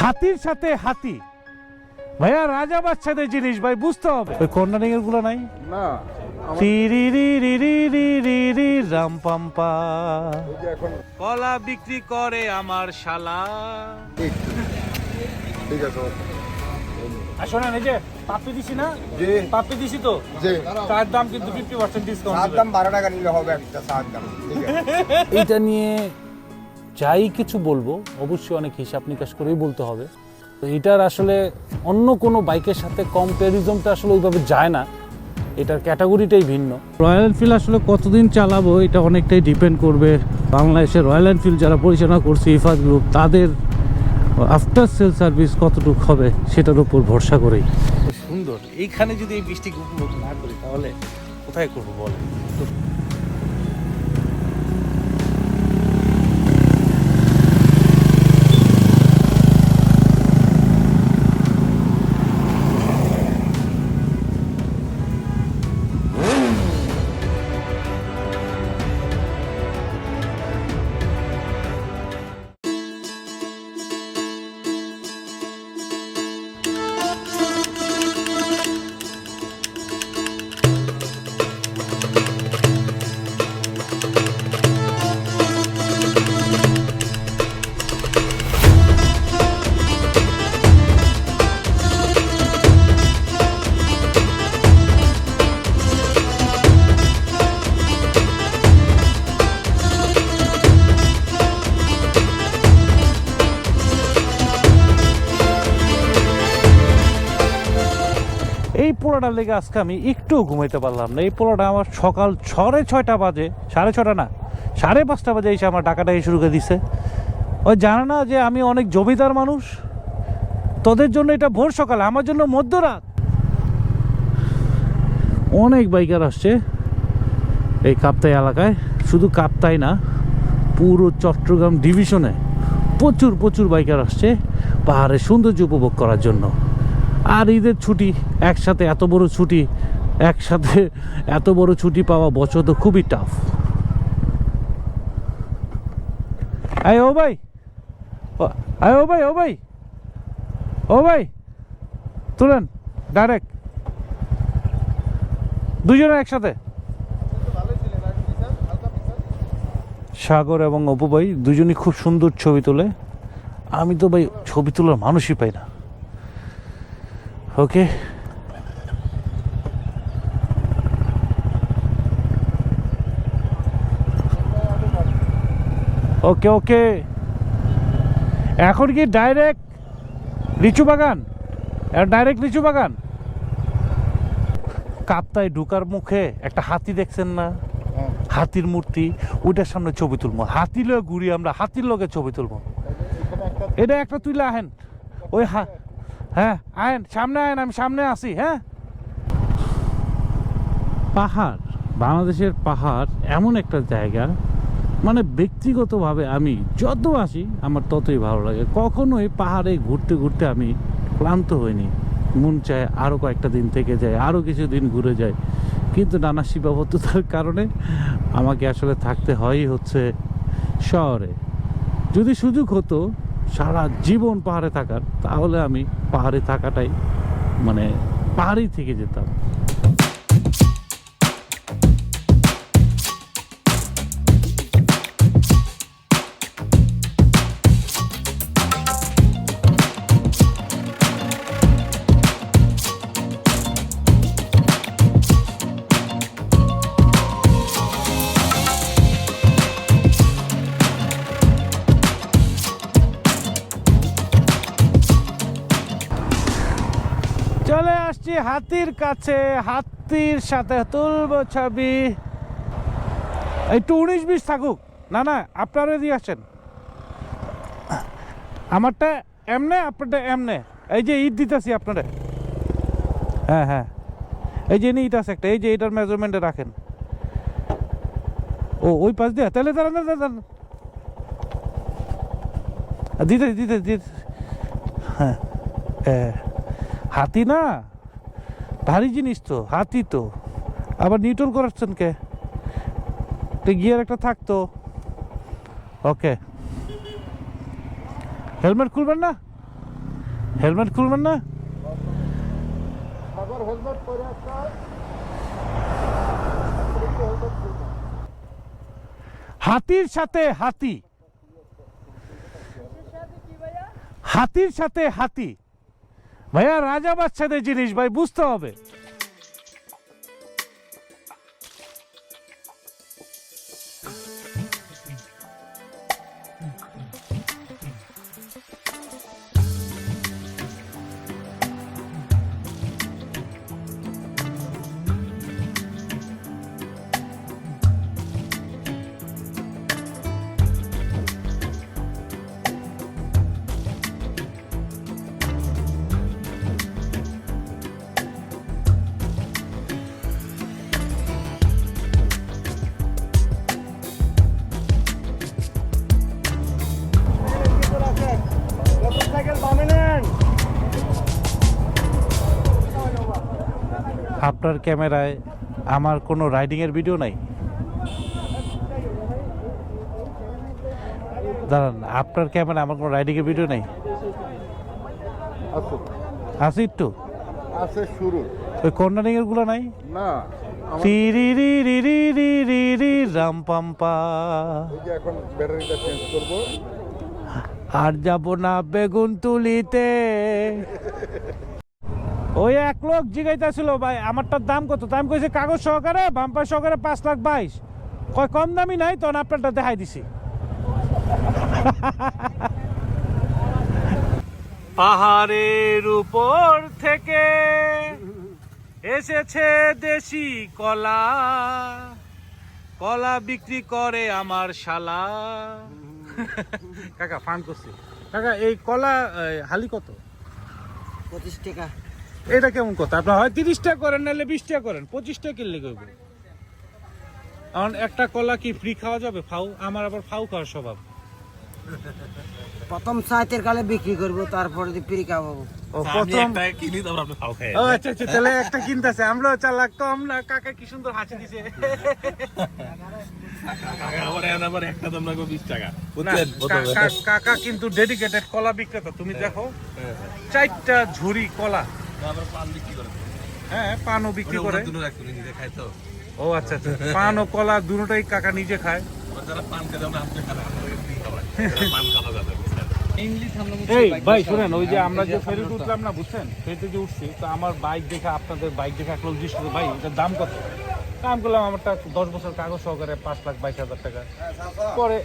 হাতির সাথে হাতি। ভাইয়া রাজা বাচ্চাদের জিনিস ভাই বুঝতে হবে। ওই কর্নারিং এরগুলো নাই? না কলা বিক্রি করে আমার শালা। ঠিক আছে যে দিছি তো? তার দাম কিন্তু ফিফটি দাম বারো টাকা হবে এটা নিয়ে যাই কিছু বলব অবশ্যই অনেক হিসাব নিকাশ করেই বলতে হবে। তো এটার আসলে অন্য কোনো বাইকের সাথে কম্প্যারিজনটা আসলে ওইভাবে যায় না। এটার ক্যাটাগরিটাই ভিন্ন। রয়্যাল এনফিল্ড আসলে কতদিন চালাবো এটা অনেকটাই ডিপেন্ড করবে বাংলাদেশের রয়্যাল এনফিল্ড যারা পরিচালনা করছে ইফাত গ্রুপ তাদের আফটার সেল সার্ভিস কতটুকু হবে সেটার উপর ভরসা করেই। সুন্দর। এইখানে যদি এই বৃষ্টি উপভোগ না করি তাহলে কোথায় করব বল এই পোড়াটার লেগে আজকে আমি একটু ঘুমাইতে পারলাম না। এই পোড়াটা আমার সকাল ছড়ে ছয়টা বাজে, সাড়ে ছটা না, সাড়ে পাঁচটা বাজে এসে আমার টাকাটাই শুরু করে দিছে। ওই জানে না যে আমি অনেক জমিদার মানুষ, তোদের জন্য এটা ভোর সকাল, আমার জন্য মধ্যরাত। অনেক বাইকার আসছে এই কাপ্তাই এলাকায়, শুধু কাপ্তাই না, পুরো চট্টগ্রাম ডিভিশনে প্রচুর প্রচুর বাইকার আসছে, পাহাড়ের সৌন্দর্য উপভোগ করার জন্য। আর ঈদের ছুটি, একসাথে এত বড় ছুটি, একসাথে এত বড় ছুটি পাওয়া বছর তো খুবই টাফ আয় ও ভাই আয় ও ভাই ও ভাই ও ভাই, তুলেন ডাইরেক্ট দুজনে একসাথে। সাগর এবং অপু ভাই দুজনই খুব সুন্দর ছবি তোলে। আমি তো ভাই ছবি তোলার মানুষই পাই না। ওকে ওকে ওকে এখন কি ডাইরেক্ট লিচু বাগান? ডাইরেক্ট লিচু বাগান? কাপ্তায় ঢুকার মুখে একটা হাতি দেখছেন না? হাতির মূর্তি, ওইটার সামনে ছবি তুলবো। হাতি লগে ঘুরি আমরা, হাতির লগে ছবি তুলবো। এটা একটা তুইলে আহেন ওই হা হ্যাঁ আহেন সামনে আহেন আমি সামনে আসি হ্যাঁ? পাহাড়, বাংলাদেশের পাহাড় এমন একটা জায়গা মানে ব্যক্তিগতভাবে আমি যত আসি, আমার ততই ভালো লাগে। কখনোই পাহাড়ে ঘুরতে ঘুরতে আমি ক্লান্ত হইনি। মন চায় আরও কয়েকটা দিন থেকে যায় আরও কিছু দিন ঘুরে যায়। কিন্তু নানা সীমাবদ্ধতার কারণে আমাকে আসলে থাকতে হয়ই হচ্ছে শহরে। যদি সুযোগ হতো, সারা জীবন পাহাড়ে থাকার, তাহলে আমি পাহাড়ে থাকাটাই মানে পাহাড়েই থেকে যেতাম। চলে আসছি হাতির কাছে হাতির সাথে তুলব ছবি। একটু উনিশ বিশ থাকুক। না না আপনারা দিয়ে আসছেন আমারটা এমনে আপনারটা এমনে। এই যে ঈদ দিতেছি আপনারা। হ্যাঁ হ্যাঁ। এই যে ইট আছে একটা এই যে এটার মেজারমেন্টে রাখেন। ও ওই পাশ দিয়ে তাহলে দাঁড়ান, দাঁড়ান দিতে দিতে দিতে হ্যাঁ হ্যাঁ। হাতি না? ভারী জিনিস তো হাতি তো। আবার নিউটন করাচ্ছেন কে? গিয়ার একটা থাকতো ওকে। হেলমেট খুলবেন না? হেলমেট খুলবেন না? হাতির সাথে হাতি। হাতির সাথে হাতি। ভাইয়া রাজা বাচ্চাদের জিনিস ভাই বুঝতে হবে। আপনার ক্যামেরায় আমার কোনো রাইডিংয়ের ভিডিও নাই? দাঁড়ান আপনার ক্যামেরায় আমার কোনো রাইডিংয়ের ভিডিও নেই? আছে। আছে একটু? আছে শুরু। ওই কর্নারিং এরগুলো নাই? না রি রি রি রি রি রি রি রাম পাম্পা এখন ব্যাটারিটা চেঞ্জ করব। আর যাব না বেগুন তুলিতে। ওই এক লোক জিগাইতেছিল ভাই আমারটার দাম কত? দাম কইছে কাগজ সহকারে বাম্পার সহকারে পাঁচ লাখ বাইশ। কয় কম দামি নাই তখন আপনারটা দেখাই দিছি। পাহাড়ের উপর থেকে এসেছে দেশি কলা। কলা বিক্রি করে আমার শালা। কাকা ফান করছি। কাকা এই কলা হালি কত? পঁচিশ টাকা। এটা কেমন কথা? আপনার হয় তিরিশ টাকা করেন নাহলে বিশ টাকা করেন পঁচিশ টাকা কিনলে করবে কারণ একটা কলা কি ফ্রি খাওয়া যাবে? ফাউ আমার আবার ফাউ খাওয়ার স্বভাব। প্রথম সাইতের কালে বিক্রি করব তারপরে দিয়ে পিড়ি খাওয়াবো। ও প্রথম ও আচ্ছা আচ্ছা তাহলে একটা কিনতেছে। আমরা চালাক তো আমরা কাকা কি সুন্দর হাসি দিছে। কাকা কিন্তু ডেডিকেটেড কলা বিক্রেতা তুমি দেখো চারটা ঝুড়ি কলা। হ্যাঁ পানও বিক্রি করে। ও আচ্ছা আচ্ছা। পান ও কলা দুটোটাই কাকা নিজে খায়। এই ভাই শুনেন ওই যে আমরা যে ফেরিতে উঠলাম না বুঝছেন? ফেরিতে যে উঠছি তো আমার বাইক দেখে আপনাদের বাইক দেখে এক লোক জিজ্ঞেস করল, ভাই এটার দাম কত? দাম করলাম আমারটা দশ বছর কাগজ সহকারে পাঁচ লাখ বাইশ হাজার টাকা। পরে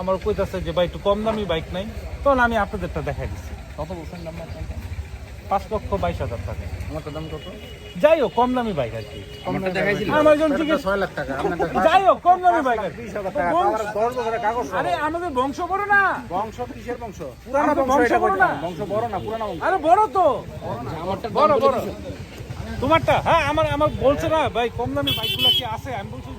আমার কইতাছে যে ভাই একটু কম দামি বাইক নাই। তখন আমি আপনাদেরটা দেখাই দিচ্ছি। কত দাম পাঁচ লক্ষ বাইশ হাজার টাকা। আমারটা দাম কত? যাই হোক কম দামি বাইক আর কি। আমার ছয় লাখ টাকা যাই হোক কম দামি বাইক আর কি। বংশ- দশ বছরের কাগজ আরে আমাদের বংশ বড় না। বংশ কিসের বংশ? পুরানো বংশ বড় না। বংশ বড় না পুরানো বংশ। আরে বড় তো। আমারটা বড় বড়। তোমারটা? হ্যাঁ আমার আমার বলছে না ভাই কম দামি বাইকগুলো কি আছে? আমি বলছি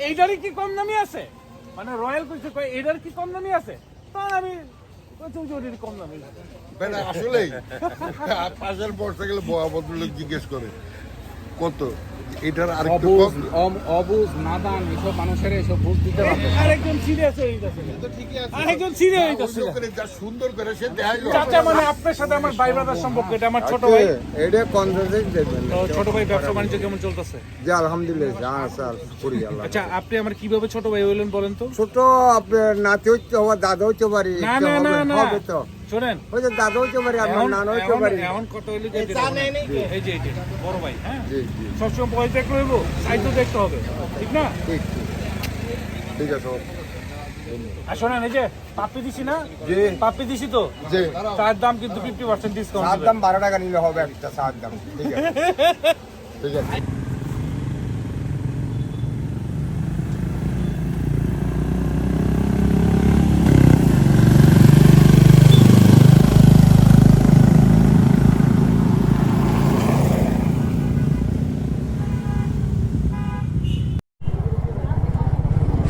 এইটারই কি কম দামি আছে? মানে রয়্যাল কইছে কয় এইটার কি কম দামি আছে? আমি আসলেই। পাশের বর্ষা গেলে বয়া ভদ্রলোক জিজ্ঞেস করে। কত? এটার আরেকটু অবুজ কম। অম- অবুজ নাদান এসব মানুষের এসব বুঝ দিতে পারবে না। আরেকজন সিরিয়াস হয়ে গেছে। তো ঠিকই আছে। আরেকজন সিরিয়াস হয়ে গেছে। লোকের যা সুন্দর করে সে দেখাইলো চাচা মানে আপনার সাথে আমার ভাই ব্রাদার সম্পর্ক এটা আমার ছোট ভাই। এটা কনসার্টেন্ট দেবেন তো ছোট ভাই ব্যবসা বাণিজ্য কেমন চলতেছে? যে আলহামদুলিল্লাহ যা স্যার করি আল্লাহ। আচ্ছা আপনি আমার কীভাবে ছোট ভাই হইলেন বলেন তো? ছোট আপনার নাতি হইতে হবে দাদা হইতে পারি না না না না। হবে তো। শোনেন। ওই যে দাদা হইতে পারি আপনার নানা হইতে এখন- এখন কত হইলে যে। এই যে এই বড় ভাই হ্যাঁ? জি জি। সবসময় বয়স দেখলে হইব সাইজ দেখতে হবে। ঠিক না? ঠিক ঠিক। ঠিক আছে আর শোনেন এই যে পাপ্পি দিছি না? জি। পাপ্পি দিছি তো? জি। তার দাম কিন্তু ফিফটি পার্সেন্ট ডিসকাউন্ট দাম বারো টাকা নিলে হবে একটা সাত দাম। ঠিক আছে। ঠিক আছে।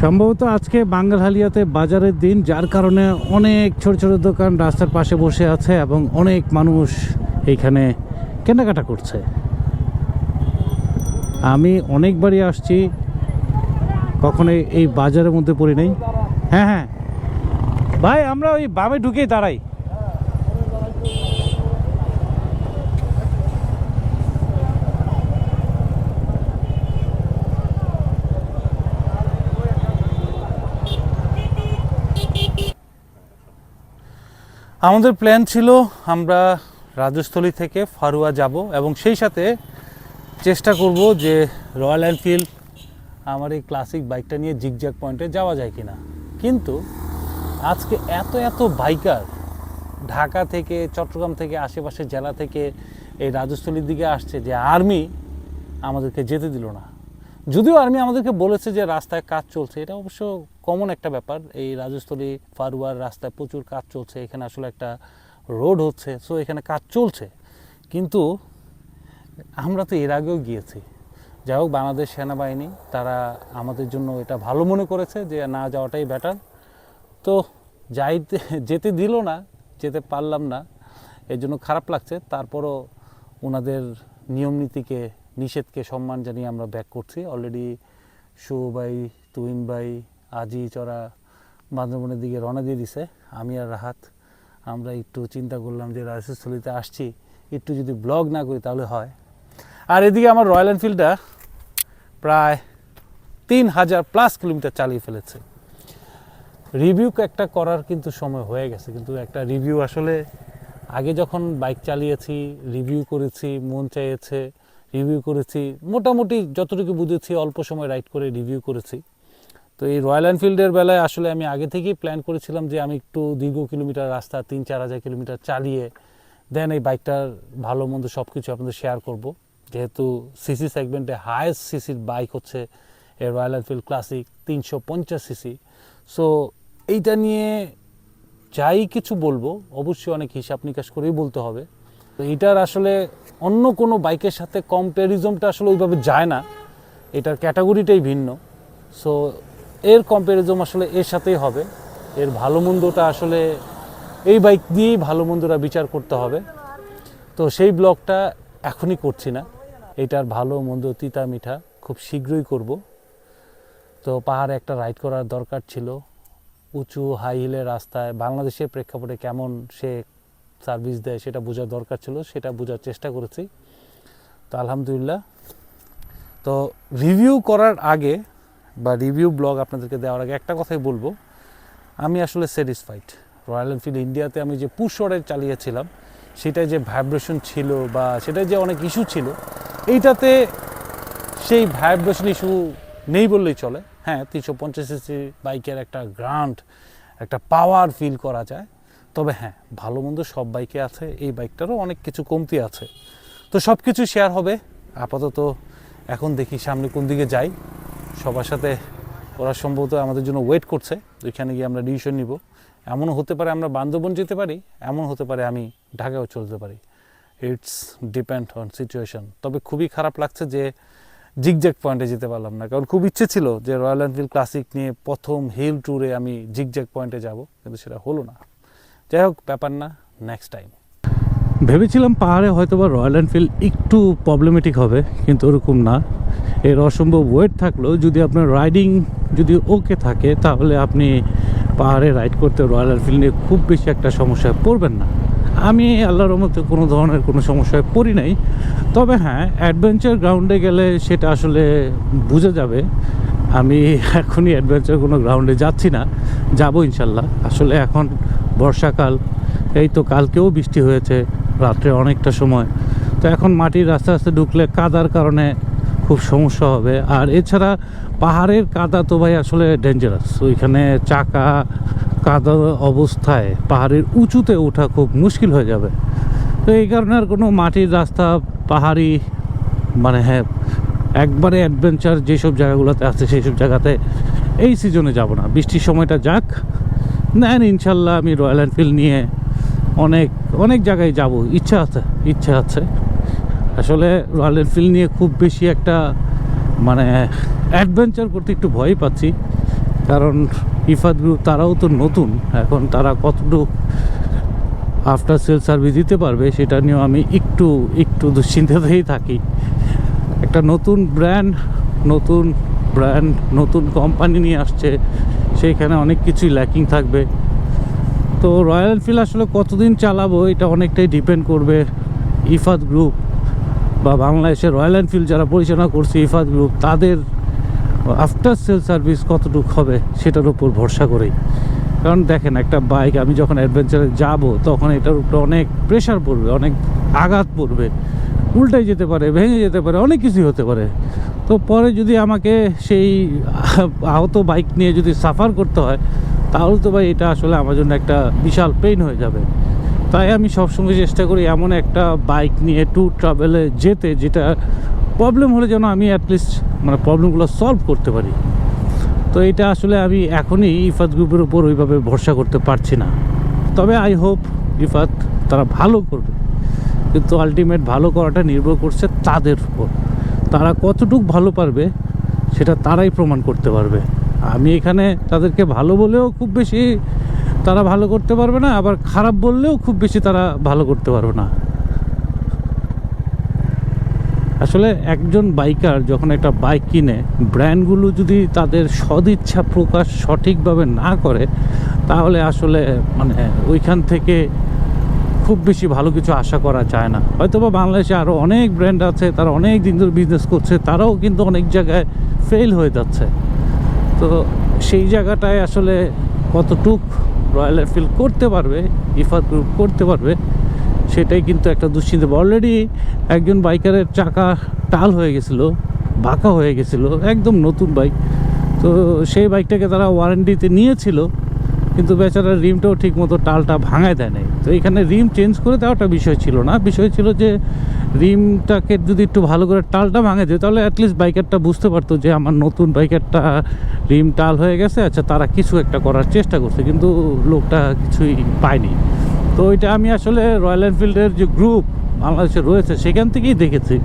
সম্ভবত আজকে বাঙ্গাল হালিয়াতে বাজারের দিন, যার কারণে অনেক ছোট ছোট দোকান রাস্তার পাশে বসে আছে এবং অনেক মানুষ এইখানে কেনাকাটা করছে। আমি অনেকবারই আসছি কখনো এই বাজারের মধ্যে পড়ি নাই। হ্যাঁ হ্যাঁ। ভাই, আমরা ওই বামে ঢুকেই দাঁড়াই। আমাদের প্ল্যান ছিল আমরা রাজস্থলী থেকে ফারুয়া যাব এবং সেই সাথে চেষ্টা করব যে রয়্যাল এনফিল্ড আমার এই ক্লাসিক বাইকটা নিয়ে জিগজ্যাগ পয়েন্টে যাওয়া যায় কি না কিন্তু আজকে এত এত বাইকার ঢাকা থেকে, চট্টগ্রাম থেকে, আশেপাশের জেলা থেকে এই রাজস্থলীর দিকে আসছে যে আর্মি আমাদেরকে যেতে দিল না। যদিও আর্মি আমাদেরকে বলেছে যে রাস্তায় কাজ চলছে, এটা অবশ্য কমন একটা ব্যাপার। এই রাজস্থলী, ফারুয়ার রাস্তায় প্রচুর কাজ চলছে, এখানে আসলে একটা রোড হচ্ছে সো এখানে কাজ চলছে। কিন্তু আমরা তো এর আগেও গিয়েছি। যাই হোক, বাংলাদেশ সেনাবাহিনী, তারা আমাদের জন্য এটা ভালো মনে করেছে যে না যাওয়াটাই বেটার তো যাইতে, যেতে দিল না, যেতে পারলাম না, এর জন্য খারাপ লাগছে। তারপরও ওনাদের নিয়ম নীতিকে নিষেধকে সম্মান জানিয়ে আমরা ব্যাক করছি। অলরেডি শুভ ভাই তুহিন ভাই আজি চড়া বান্দরবনের দিকে রওনা দিয়ে দিছে। আমি আর রাহাত, আমরা একটু চিন্তা করলাম যে রাজস্থলীতে আসছি। একটু যদি ব্লগ না করি তাহলে হয়। আর এদিকে আমার রয়্যাল এনফিল্ডটা প্রায় তিন হাজার প্লাস কিলোমিটার চালিয়ে ফেলেছে। রিভিউ একটা করার কিন্তু সময় হয়ে গেছে, কিন্তু একটা রিভিউ আসলে আগে যখন বাইক চালিয়েছি রিভিউ করেছি, মন চাইছে রিভিউ করেছি। মোটামুটি যতটুকু বুঝেছি, অল্প সময় রাইড করে রিভিউ করেছি। তো এই রয়্যাল এনফিল্ডের বেলায় আসলে আমি আগে থেকেই প্ল্যান করেছিলাম যে আমি একটু দীর্ঘ কিলোমিটার রাস্তা, তিন চার হাজার কিলোমিটার চালিয়ে দেন এই বাইকটার ভালো মন্দ সব কিছু আপনাদের শেয়ার করব। যেহেতু সিসি সেগমেন্টে হায়েস্ট সিসির বাইক হচ্ছে এই রয়্যাল এনফিল্ড ক্লাসিক তিনশো পঞ্চাশ সিসি সো এইটা নিয়ে যাই কিছু বলব, অবশ্যই অনেক হিসাব নিকাশ করেই বলতে হবে। তো এটার আসলে অন্য কোনো বাইকের সাথে কম্প্যারিজমটা আসলে ওইভাবে যায় না। এটার ক্যাটাগরিটাই ভিন্ন। সো এর কম্প্যারিজম আসলে এর সাথেই হবে। এর ভালো মন্দটা আসলে এই বাইক দিয়েই ভালো মন্দটা বিচার করতে হবে। তো সেই ব্লগটা এখনই করছি না। এটার ভালো মন্দ তিতা মিঠা খুব শীঘ্রই করব। তো পাহাড়ে একটা রাইড করার দরকার ছিল। উঁচু হাই হিলের রাস্তায় বাংলাদেশের প্রেক্ষাপটে কেমন সে সার্ভিস দেয়, সেটা বোঝার দরকার ছিল, সেটা বোঝার চেষ্টা করেছি। তো আলহামদুলিল্লাহ। তো রিভিউ করার আগে বা রিভিউ ব্লগ আপনাদেরকে দেওয়ার আগে একটা কথাই বলব। আমি আসলে স্যাটিসফাইড রয়্যাল এনফিল্ড ইন্ডিয়াতে আমি যে পুশরে চালিয়েছিলাম, সেটাই যে ভাইব্রেশন ছিল বা সেটাই যে অনেক ইস্যু ছিল, এইটাতে সেই ভাইব্রেশন ইস্যু নেই বললেই চলে। হ্যাঁ তিনশো পঞ্চাশ বাইকের একটা গ্রান্ট একটা পাওয়ার ফিল করা যায়। তবে হ্যাঁ ভালো মন্দ সব বাইকে আছে, এই বাইকটারও অনেক কিছু কমতি আছে। তো সব কিছু শেয়ার হবে, আপাতত এখন দেখি সামনে কোন দিকে যাই। সবার সাথে ওরা সম্ভবত আমাদের জন্য ওয়েট করছে, ওইখানে গিয়ে আমরা ডিসিশন নিব। এমনও হতে পারে আমরা বান্দরবন যেতে পারি এমন হতে পারে আমি ঢাকাও চলতে পারি। ইটস ডিপেন্ড অন সিচুয়েশন তবে খুবই খারাপ লাগছে যে জিগজ্যাগ পয়েন্টে যেতে পারলাম না, কারণ খুব ইচ্ছে ছিল যে রয়্যাল এনফিল্ড ক্লাসিক নিয়ে প্রথম হিল ট্যুরে আমি জিগজ্যাগ পয়েন্টে যাব, কিন্তু সেটা হলো না। যাই হোক, ব্যাপার না নেক্সট টাইম ভেবেছিলাম পাহাড়ে হয়তো বা রয়্যাল এনফিল্ড একটু প্রবলেমেটিক হবে, কিন্তু ওরকম না। এর অসম্ভব ওয়েট থাকলেও যদি আপনার রাইডিং যদি ওকে থাকে, তাহলে আপনি পাহাড়ে রাইড করতে রয়্যাল এনফিল্ড নিয়ে খুব বেশি একটা সমস্যায় পড়বেন না। আমি আল্লাহর মধ্যে কোনো ধরনের কোনো সমস্যায় পড়ি নাই। তবে হ্যাঁ অ্যাডভেঞ্চার গ্রাউন্ডে গেলে সেটা আসলে বুঝে যাবে। আমি এখনই অ্যাডভেঞ্চার কোনো গ্রাউন্ডে যাচ্ছি না, যাব ইনশাল্লাহ। আসলে এখন বর্ষাকাল, এই তো কালকেও বৃষ্টি হয়েছে, রাত্রে অনেকটা সময়। তো এখন মাটির রাস্তা রাস্তা ঢুকলে কাদার কারণে খুব সমস্যা হবে। আর এছাড়া পাহাড়ের কাদা তো ভাই আসলে ডেঞ্জারাস ওইখানে চাকা, কাদা অবস্থায় পাহাড়ের উঁচুতে ওঠা খুব মুশকিল হয়ে যাবে। তো এই কারণে আর কোনো মাটির রাস্তা, পাহাড়ি মানে হ্যাঁ একবারে অ্যাডভেঞ্চার যেসব জায়গাগুলোতে আছে সেই সব জায়গাতে এই সিজনে যাব না। বৃষ্টির সময়টা যাক নেন ইনশাল্লাহ আমি রয়্যাল এনফিল্ড নিয়ে অনেক অনেক জায়গায় যাব। ইচ্ছা আছে ইচ্ছা আছে। আসলে রয়্যাল এনফিল্ড নিয়ে খুব বেশি একটা মানে অ্যাডভেঞ্চার করতে একটু ভয় পাচ্ছি। কারণ ইফাত গ্রুপ তারাও তো নতুন। এখন তারা কতটুকু আফটার সেল সার্ভিস দিতে পারবে, সেটা নিয়েও আমি একটু একটু দুশ্চিন্তাতেই থাকি। একটা নতুন ব্র্যান্ড নতুন ব্র্যান্ড, নতুন কোম্পানি নিয়ে আসছে, সেইখানে অনেক কিছুই ল্যাকিং থাকবে। তো রয়্যাল এনফিল্ড আসলে কতদিন চালাবো এটা অনেকটাই ডিপেন্ড করবে ইফাত গ্রুপ বা বাংলাদেশের রয়্যাল এনফিল্ড যারা পরিচালনা করছে ইফাত গ্রুপ তাদের আফটার সেল সার্ভিস কতটুকু হবে সেটার উপর ভরসা করেই। কারণ দেখেন, একটা বাইক আমি যখন অ্যাডভেঞ্চারে যাব, তখন এটার উপরে অনেক প্রেশার পড়বে, অনেক আঘাত পড়বে। উল্টাই যেতে পারে, ভেঙে যেতে পারে, অনেক কিছুই হতে পারে। তো পরে যদি আমাকে সেই আহত বাইক নিয়ে যদি সাফার করতে হয়, তাহলে তো ভাই এটা আসলে আমার জন্য একটা বিশাল পেইন হয়ে যাবে। তাই আমি সবসময় চেষ্টা করি এমন একটা বাইক নিয়ে ট্যুর ট্রাভেলে যেতে, যেটা প্রবলেম হলে যেন আমি অ্যাটলিস্ট মানে প্রবলেমগুলো সলভ করতে পারি। তো এটা আসলে আমি এখনই ইফাত গ্রুপের উপর ওইভাবে ভরসা করতে পারছি না। তবে আই হোপ ইফাত তারা ভালো করবে। কিন্তু আলটিমেট ভালো করাটা নির্ভর করছে তাদের উপর। তারা কতটুক ভালো পারবে, সেটা তারাই প্রমাণ করতে পারবে। আমি এখানে তাদেরকে ভালো বলেও খুব বেশি তারা ভালো করতে পারবে না, আবার খারাপ বললেও খুব বেশি তারা ভালো করতে পারবে না। আসলে একজন বাইকার যখন একটা বাইক কিনে ব্র্যান্ডগুলো যদি তাদের সদিচ্ছা প্রকাশ সঠিকভাবে না করে, তাহলে আসলে মানে ওইখান থেকে খুব বেশি ভালো কিছু আশা করা যায় না। হয়তো বা বাংলাদেশে আরও অনেক ব্র্যান্ড আছে, তারা অনেক দিন ধরে বিজনেস করছে, তারাও কিন্তু অনেক জায়গায় ফেল হয়ে যাচ্ছে। তো সেই জায়গাটায় আসলে কতটুক রয়্যাল এনফিল্ড করতে পারবে ইফাত গ্রুপ করতে পারবে, সেটাই কিন্তু একটা দুশ্চিন্তা। অলরেডি একজন বাইকারের চাকা টাল হয়ে গেছিল, বাঁকা হয়ে গেছিল, একদম নতুন বাইক তো সেই বাইকটাকে তারা ওয়ারেন্টিতে নিয়েছিল, কিন্তু বেচারা রিমটাও ঠিক মতো টালটা ভাঙায় দেয় নাই। তো এখানে রিম চেঞ্জ করে দেওয়াটা বিষয় ছিল না। বিষয় ছিল যে রিমটাকে যদি একটু ভালো করে টালটা ভাঙে দেয়, তাহলে অ্যাটলিস্ট বাইকারটা বুঝতে পারতো যে আমার নতুন বাইকারটা রিম টাল হয়ে গেছে আচ্ছা তারা কিছু একটা করার চেষ্টা করছে, কিন্তু লোকটা কিছুই পায়নি। তো ওইটা আমি আসলে রয়্যাল এনফিল্ডের যে গ্রুপ বাংলাদেশে রয়েছে, সেখান থেকেই দেখেছি।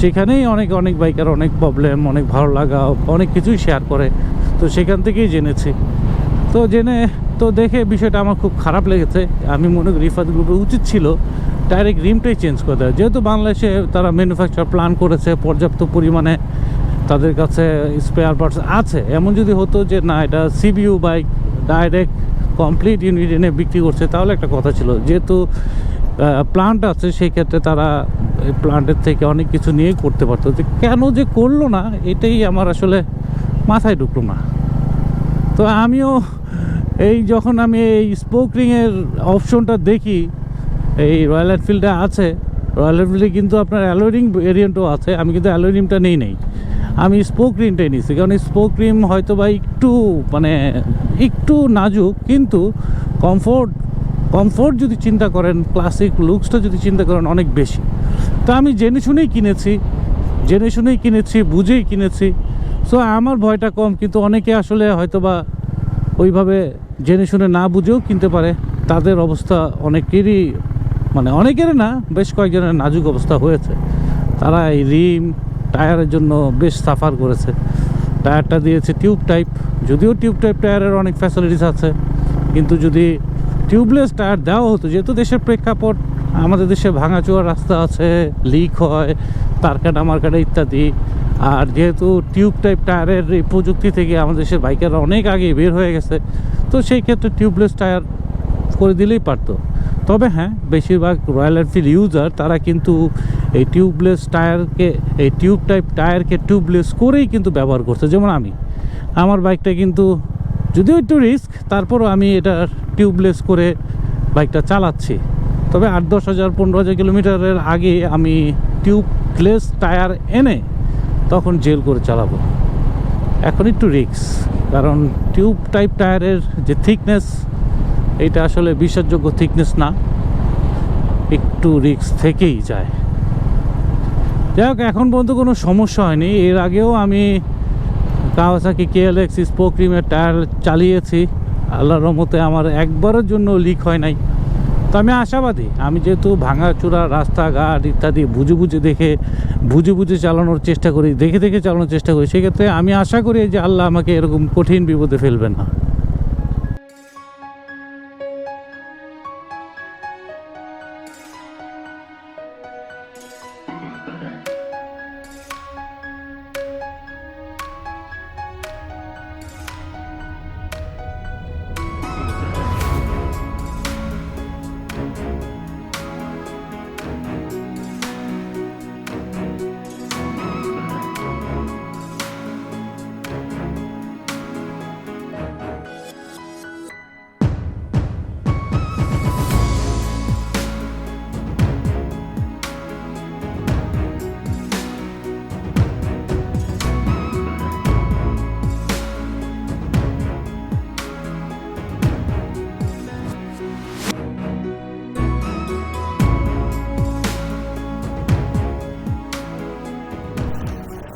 সেখানেই অনেক অনেক বাইকার, অনেক প্রবলেম অনেক ভালো লাগা, অনেক কিছুই শেয়ার করে। তো সেখান থেকেই জেনেছি। তো জেনে তো দেখে বিষয়টা আমার খুব খারাপ লেগেছে। আমি মনে করি রিফাত গ্রুপের উচিত ছিল ডাইরেক্ট রিমটাই চেঞ্জ করে দেয় যেহেতু বাংলাদেশে তারা ম্যানুফ্যাকচার প্ল্যান করেছে, পর্যাপ্ত পরিমাণে তাদের কাছে স্পেয়ার পার্টস আছে। এমন যদি হতো যে, না, এটা CBU bike direct complete unit এনে বিক্রি করছে, তাহলে একটা কথা ছিল। যেহেতু প্লান্ট আছে, সেই ক্ষেত্রে তারা এই প্লান্টের থেকে অনেক কিছু নিয়ে করতে পারতো। যে কেন যে করল না, এটাই আমার আসলে মাথায় ঢুকলো না। তো আমিও এই যখন আমি এই স্পোক রিংয়ের অপশনটা দেখি, এই রয়্যাল এনফিল্ডে আছে রয়্যাল এনফিল্ডে কিন্তু আপনার অ্যালোরিং ভেরিয়েন্টও আছে, আমি কিন্তু অ্যালোরিংটা নেই নেই। আমি স্পোক রিমটাই নিয়েছি কারণ স্পোক রিম হয়তো বা একটু মানে একটু নাজুক, কিন্তু কমফোর্ট কমফোর্ট যদি চিন্তা করেন ক্লাসিক লুকসটা যদি চিন্তা করেন, অনেক বেশি। তো আমি জেনে শুনেই কিনেছি, জেনে শুনেই কিনেছি, বুঝেই কিনেছি। সো আমার ভয়টা কম, কিন্তু অনেকে আসলে হয়তো বা ওইভাবে জেনে শুনে না বুঝেও কিনতে পারে। তাদের অবস্থা অনেকেরই মানে অনেকের না, বেশ কয়েকজনের নাজুক অবস্থা হয়েছে। তারা এই রিম, টায়ারের জন্য বেশ সাফার করেছে। টায়ারটা দিয়েছে টিউব টাইপ। যদিও টিউব টাইপ টায়ারের অনেক ফ্যাসিলিটিস আছে, কিন্তু যদি টিউবলেস টায়ার দেওয়া হতো, যেহেতু দেশের প্রেক্ষাপট, আমাদের দেশে ভাঙাচোয়া রাস্তা আছে লিক হয় তার কাটা মার্কাটা ইত্যাদি। আর যেহেতু টিউব টাইপ টায়ারের এই প্রযুক্তি থেকে আমাদের দেশের বাইকাররা অনেক আগে বের হয়ে গেছে তো সেই ক্ষেত্রে টিউবলেস টায়ার করে দিলেই পারতো। তবে হ্যাঁ বেশিরভাগ রয়্যাল এনফিল্ড ইউজার তারা কিন্তু এই টিউবলেস টায়ারকে এই টিউব টাইপ টায়ারকে টিউবলেস করেই কিন্তু ব্যবহার করছে, যেমন আমি। আমার বাইকটা কিন্তু যদিও একটু রিস্ক তারপরও আমি এটা টিউবলেস করে বাইকটা চালাচ্ছি। তবে আট দশ হাজার, পনেরো হাজার কিলোমিটারের আগে আমি টিউবলেস টায়ার এনে তখন জেল করে চালাবো। এখন একটু রিস্ক কারণ টিউব টাইপ টায়ারের যে থিকনেস এটা আসলে বিশ্বাসযোগ্য থিকনেস না, একটু রিক্স থেকেই যায়। যাই হোক, এখন পর্যন্ত কোনো সমস্যা হয়নি। এর আগেও আমি কাওয়াসাকি কেএলএক্স স্পোক্রিমের টায়ার চালিয়েছি। আল্লাহর রহমতে আমার একবারের জন্য লিক হয় নাই। তো আমি আশাবাদী। আমি যেহেতু ভাঙা চূড়া রাস্তাঘাট ইত্যাদি বুঝে বুঝে দেখে, বুঝে বুঝে চালানোর চেষ্টা করি, দেখে দেখে চালানোর চেষ্টা করি, সেক্ষেত্রে আমি আশা করি যে আল্লাহ আমাকে এরকম কঠিন বিপদে ফেলবে না।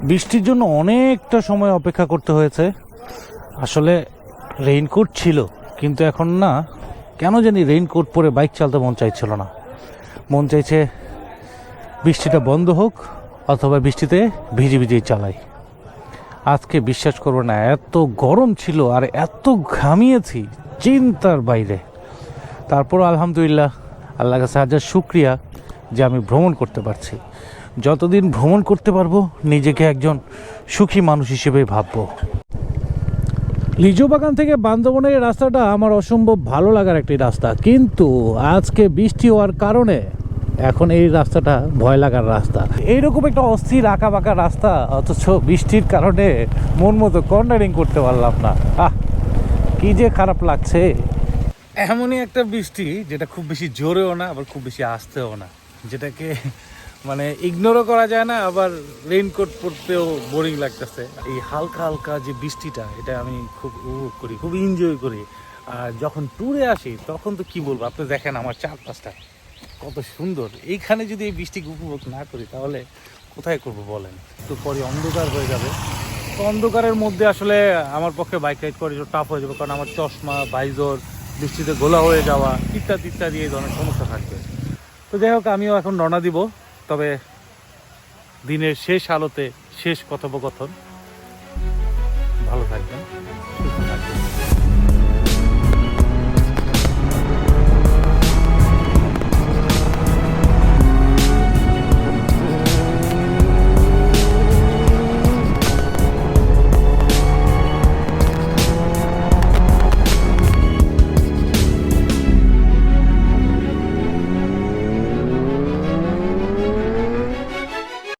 বৃষ্টির জন্য অনেকটা সময় অপেক্ষা করতে হয়েছে। আসলে রেইনকোট ছিল, কিন্তু এখন না, কেন জানি রেইনকোট পরে বাইক চালাতে মন চাইছিল না। মন চাইছে বৃষ্টিটা বন্ধ হোক, অথবা বৃষ্টিতে ভিজে ভিজেই চালাই। আজকে বিশ্বাস করব না, এত গরম ছিল আর এত ঘামিয়েছি, চিন্তার বাইরে। তারপর আলহামদুলিল্লাহ আল্লাহ কাছে শুক্রিয়া যে আমি ভ্রমণ করতে পারছি। যতদিন ভ্রমণ করতে পারব নিজেকে একজন সুখী মানুষ হিসেবে ভাববো। লিচু বাগান থেকে বান্দরবনের রাস্তাটা আমার অসম্ভব ভালো লাগার একটি রাস্তা। কিন্তু আজকে বৃষ্টি হওয়ার কারণে এখন এই রাস্তাটা ভয় লাগার রাস্তা। এইরকম একটা অস্থির আঁকা বাঁকা রাস্তা অথচ বৃষ্টির কারণে মন মতো কর্নারিং করতে পারলাম না। আহ কি যে খারাপ লাগছে। এমনই একটা বৃষ্টি যেটা খুব বেশি জোরেও না আবার খুব বেশি আসতেও না। যেটাকে মানে ইগনোরও করা যায় না, আবার রেইনকোট পরতেও বোরিং লাগতেছে। এই হালকা হালকা যে বৃষ্টিটা, এটা আমি খুব উপভোগ করি, খুব এনজয় করি। আর যখন ট্যুরে আসি, তখন তো কি বলব, আপনি দেখেন আমার চারপাশটা কত সুন্দর। এইখানে যদি এই বৃষ্টিকে উপভোগ না করি, তাহলে কোথায় করব বলেন? একটু পরে অন্ধকার হয়ে যাবে। তো অন্ধকারের মধ্যে আসলে আমার পক্ষে বাইক রাইড করা টাফ হয়ে যাবে, কারণ আমার চশমা বাইজর বৃষ্টিতে গোলা হয়ে যাওয়া, ইত্যাদি ইত্যাদি এই ধরনের সমস্যা থাকবে। তো যাই হোক, আমিও এখন রওনা দিব। তবে দিনের শেষ আলোতে শেষ কথোপকথন। ভালো থাকবেন।